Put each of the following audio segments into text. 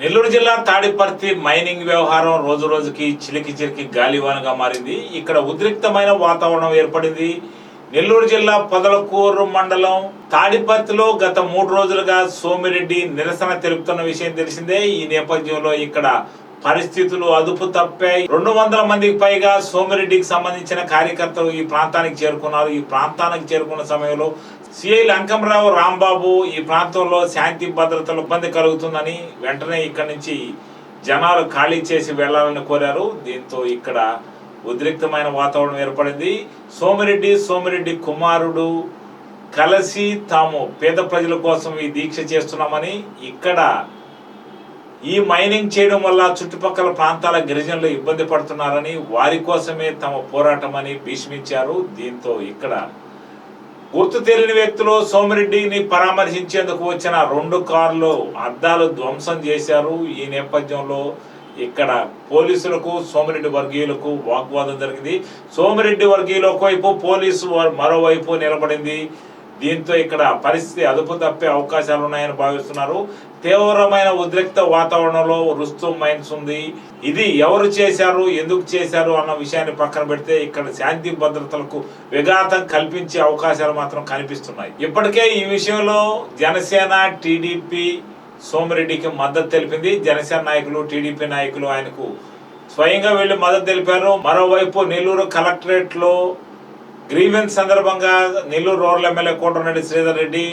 నెల్లూరు జిల్లా తాడిపర్తి మైనింగ్ వ్యవహారం రోజు రోజుకి చిలికి చిలికి గాలివానగా మారింది. ఇక్కడ ఉద్రిక్తమైన వాతావరణం ఏర్పడింది. నెల్లూరు జిల్లా పొదలకూరు మండలం తాడిపర్తిలో గత మూడు రోజులుగా సోమిరెడ్డి నిరసన తెలుపుతున్న విషయం తెలిసిందే. ఈ నేపథ్యంలో ఇక్కడ పరిస్థితులు అదుపు తప్పాయి. రెండు వందల మందికి పైగా సోమిరెడ్డికి సంబంధించిన కార్యకర్తలు ఈ ప్రాంతానికి చేరుకున్నారు. ఈ ప్రాంతానికి చేరుకున్న సమయంలో సిఐ లంకంరావు రాంబాబు ఈ ప్రాంతంలో శాంతి భద్రతలు ఇబ్బంది కలుగుతుందని వెంటనే ఇక్కడి నుంచి జనాలు ఖాళీ చేసి వెళ్ళాలని కోరారు. దీంతో ఇక్కడ ఉద్రిక్తమైన వాతావరణం ఏర్పడింది. సోమిరెడ్డి సోమిరెడ్డి కుమారుడు కలిసి తాము పేద ప్రజల కోసం ఈ దీక్ష చేస్తున్నామని ఇక్కడ ఈ మైనింగ్ చేయడం వల్ల చుట్టుపక్కల ప్రాంతాల గిరిజనులు ఇబ్బంది పడుతున్నారని వారి కోసమే తమ పోరాటం అని భీష్మించారు. దీంతో ఇక్కడ గుర్తు తెలియని వ్యక్తులు సోమిరెడ్డిని పరామర్శించేందుకు వచ్చిన రెండు కార్లు అద్దాలు ధ్వంసం చేశారు. ఈ నేపథ్యంలో ఇక్కడ పోలీసులకు సోమిరెడ్డి వర్గీయులకు వాగ్వాదం జరిగింది. సోమిరెడ్డి వర్గీయులు ఒకవైపు పోలీసు మరోవైపు నిలబడింది. దీంతో ఇక్కడ పరిస్థితి అదుపు తప్పే అవకాశాలు ఉన్నాయని భావిస్తున్నారు. తీవ్రమైన ఉద్రిక్త వాతావరణంలో రుస్తు మైన్స్ ఉంది. ఇది ఎవరు చేశారు ఎందుకు చేశారు అన్న విషయాన్ని పక్కన పెడితే ఇక్కడ శాంతి భద్రతలకు విఘాతం కల్పించే అవకాశాలు మాత్రం కనిపిస్తున్నాయి. ఇప్పటికే ఈ విషయంలో జనసేన టీడీపీ సోమిరెడ్డికి మద్దతు తెలిపింది. జనసేన నాయకులు టీడీపీ నాయకులు ఆయనకు స్వయంగా వెళ్ళి మద్దతు తెలిపారు. మరోవైపు నెల్లూరు కలెక్టరేట్లో గ్రీవెన్స్ సందర్భంగా Nellore rural MLA Kotareddy Sridhar Reddy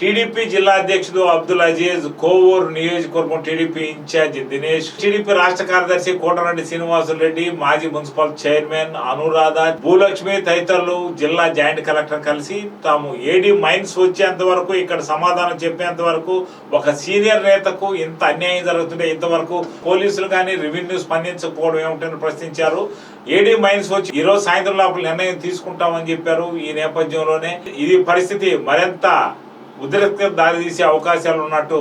TDP జిల్లా అధ్యక్షుడు అబ్దుల్ అజీజ్ కోవూరు నియోజకవర్గం టీడీపీ ఇన్ఛార్జ్ దినేష్ టీడీపీ రాష్ట్ర కార్యదర్శి కోటరెడ్డి శ్రీనివాసులు రెడ్డి మాజీ మున్సిపల్ చైర్మన్ అనురాధ భూలక్ష్మి తదితరులు జిల్లా జాయింట్ కలెక్టర్ కలిసి తాము ఏడీ మైన్స్ వచ్చేంత వరకు ఇక్కడ సమాధానం చెప్పేంత వరకు ఒక సీనియర్ నేతకు ఇంత అన్యాయం జరుగుతుంటే ఇంతవరకు పోలీసులు కానీ రెవెన్యూ స్పందించకపోవడం ఏమిటని ప్రశ్నించారు. ఏడీ మైన్స్ వచ్చి ఈ రోజు సాయంత్రం లోపల నిర్ణయం తీసుకుంటామని చెప్పారు ఈ నేపథ్యంలోనే. ఇది పరిస్థితి మరింత ఉద్రిక్త దారితీసే అవకాశాలు ఉన్నట్టు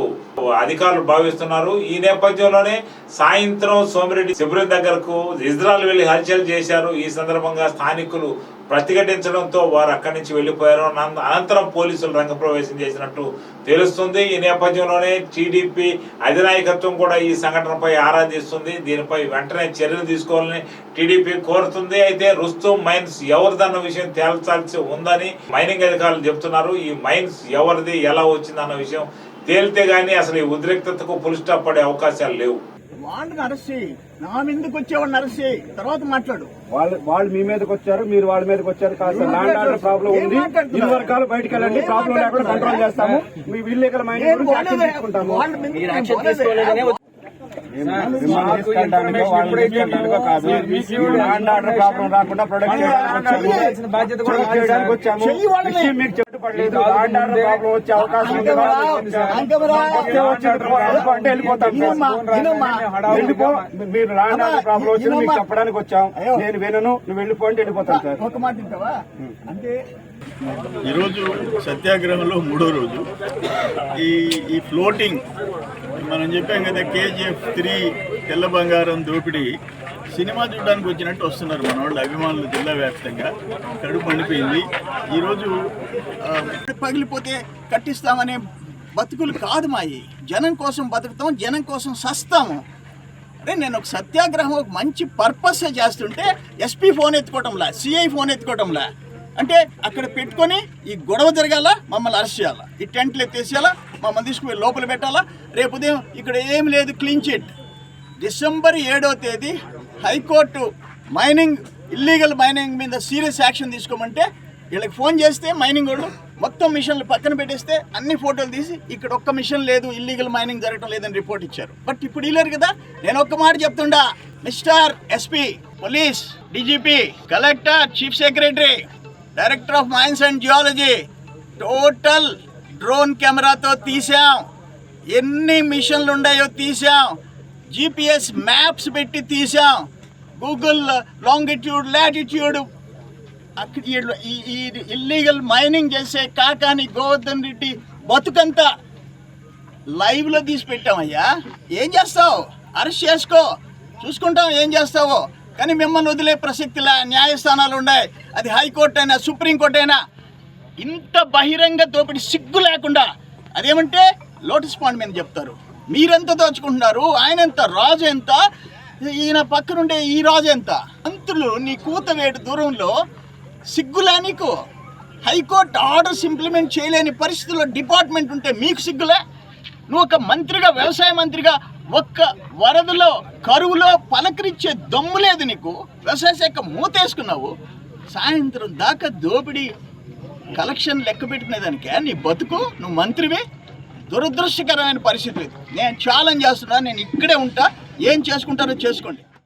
అధికారులు భావిస్తున్నారు. ఈ నేపథ్యంలోనే సాయంత్రం సోమిరెడ్డి శిబిరం దగ్గరకు ఇజ్రాయల్ వెళ్ళి హల్చల్ చేశారు. ఈ సందర్భంగా స్థానికులు ప్రతిఘటించడంతో వారు అక్కడి నుంచి వెళ్ళిపోయారు. అనంతరం పోలీసులు రంగప్రవేశం చేసినట్టు తెలుస్తుంది. ఈ నేపథ్యంలోనే టీడీపీ అధినాయకత్వం కూడా ఈ సంఘటనపై ఆరాధిస్తుంది దీనిపై వెంటనే చర్యలు తీసుకోవాలని టీడీపీ కోరుతుంది. అయితే రుస్తు మైన్స్ ఎవరిదన్న విషయం తేల్చాల్సి ఉందని మైనింగ్ అధికారులు చెబుతున్నారు. ఈ మైన్స్ ఎవరిది ఎలా వచ్చిందన్న విషయం తేలితే గానీ అసలు ఈ ఉద్రిక్తతకు పులిస్టాప్ పడే అవకాశాలు లేవు. వాళ్ళని అరెస్ట్ చేయి. నా మీదకి వచ్చేవాడిని అరెస్ట్ చేయి. తర్వాత మాట్లాడు. వాళ్ళు వాళ్ళు మీ మీదకి వచ్చారు మీరు వాళ్ళ మీదకి వచ్చారు కాదు ల్యాండ్ ఆర్డర్ ప్రాబ్లం ఉంది? ఇరు వర్గాలు బయటికి వెళ్ళండి ప్రాబ్లం లేకుండా కంట్రోల్? చేస్తాము. మీ ఇల్లీగల్ మైండ్ గురించి యాక్షన్. తీసుకుంటాము. ప్రాబ్లం రాకుండా ప్రొడక్ట్ చేయడానికి వచ్చాము. ప్రాబ్లం వచ్చే అవకాశం అంటే వెళ్ళిపోతాం మీరు ల్యాండ్ ఆర్డర్ ప్రాబ్లం వచ్చింది మీకు. చెప్పడానికి వచ్చాం. నేను వినను నువ్వు వెళ్ళిపో అంటే వెళ్ళిపోతాను సార్. ఒక మాట వింటావా? అంటే ఈరోజు సత్యాగ్రహంలో మూడో రోజు. ఈ ఈ ఫ్లోటింగ్ మనం చెప్పాం కదా కేజీఎఫ్ త్రీ తెల్ల బంగారం దోపిడీ. సినిమా చూడడానికి వచ్చినట్టు వస్తున్నారు మన వాళ్ళు అభిమానులు జిల్లా వ్యాప్తంగా. కడుపు పండిపోయింది ఈరోజు పగిలిపోతే కట్టిస్తామనే బతుకులు కాదు మాయి. జనం కోసం బతుకుతాం జనం కోసం సస్తాము. అరే నేను ఒక సత్యాగ్రహం ఒక మంచి పర్పస్ చేస్తుంటే ఎస్పీ ఫోన్ ఎత్తుకోవటంలా సిఐ ఫోన్ ఎత్తుకోవటంలా. అంటే అక్కడ పెట్టుకొని ఈ గొడవ జరగాల మమ్మల్ని అరెస్ట్ చేయాలా? ఈ టెంట్లు ఎత్తేసేయాలా మమ్మల్ని తీసుకుపోయి లోపల పెట్టాలా? రేపు ఉదయం ఇక్కడ ఏం లేదు క్లీన్ చిట్. డిసెంబర్ ఏడో తేదీ high court mining illegal mining మీద సీరియస్ యాక్షన్ తీసుకోమంటే వీళ్ళకి ఫోన్ చేస్తే మైనింగ్ వాళ్ళు మొత్తం మిషన్లు పక్కన పెట్టేస్తే అన్ని ఫోటోలు తీసి ఇక్కడ ఒక్క మిషన్ లేదు ఇల్లీగల్ మైనింగ్ జరగటం లేదని రిపోర్ట్ ఇచ్చారు. బట్ ఇప్పుడు ఇల్లేరు కదా నేను ఒక్క మాట చెప్తుండా mister SP police DGP collector chief secretary director of mines and geology total drone కెమెరాతో తీసాం ఎన్ని మిషన్లు ఉన్నాయో తీసాం జిపిఎస్ మ్యాప్స్ పెట్టి తీసాం గూగుల్ లాంగిట్యూడ్ లాటిట్యూడ్ అక్కడ ఈ- ఇల్లీగల్ మైనింగ్ చేసే కాకాని గోవర్ధన్ రెడ్డి బతుకంతా లైవ్లో తీసి పెట్టామయ్యా. ఏం చేస్తావు? అరెస్ట్ చేసుకో. చూసుకుంటాం ఏం చేస్తావో. కానీ మిమ్మల్ని వదిలే ప్రసక్తిలా న్యాయస్థానాలు ఉన్నాయి. అది హైకోర్టు అయినా సుప్రీంకోర్టు అయినా ఇంత బహిరంగ దోపిడీ సిగ్గు లేకుండా అదేమంటే లోటస్ పాండ్ మీద చెప్తారు. మీరెంత దోచుకుంటున్నారు? ఆయన ఎంత రాజు ఎంత? ఈయన పక్కనుండే ఈ రాజు ఎంత? మంత్రులు నీ కూతవేటు దూరంలో సిగ్గులా నీకు? హైకోర్టు ఆర్డర్స్ ఇంప్లిమెంట్ చేయలేని పరిస్థితుల్లో డిపార్ట్మెంట్ ఉంటే మీకు సిగ్గులే? నువ్వు ఒక మంత్రిగా వ్యవసాయ మంత్రిగా ఒక్క వరదలో కరువులో పలకరించే దమ్ము లేదు నీకు. వ్యవసాయ శాఖ మూతేసుకున్నావు. సాయంత్రం దాకా దోపిడీ కలెక్షన్ లెక్క పెట్టుకునేదానికే? నీ బతుకు? నువ్వు మంత్రివే? దురదృష్టకరమైన పరిస్థితి నేను ఛాలెంజ్ చేస్తున్నా నేను ఇక్కడే ఉంటా. ఏం చేసుకుంటారో చేసుకోండి.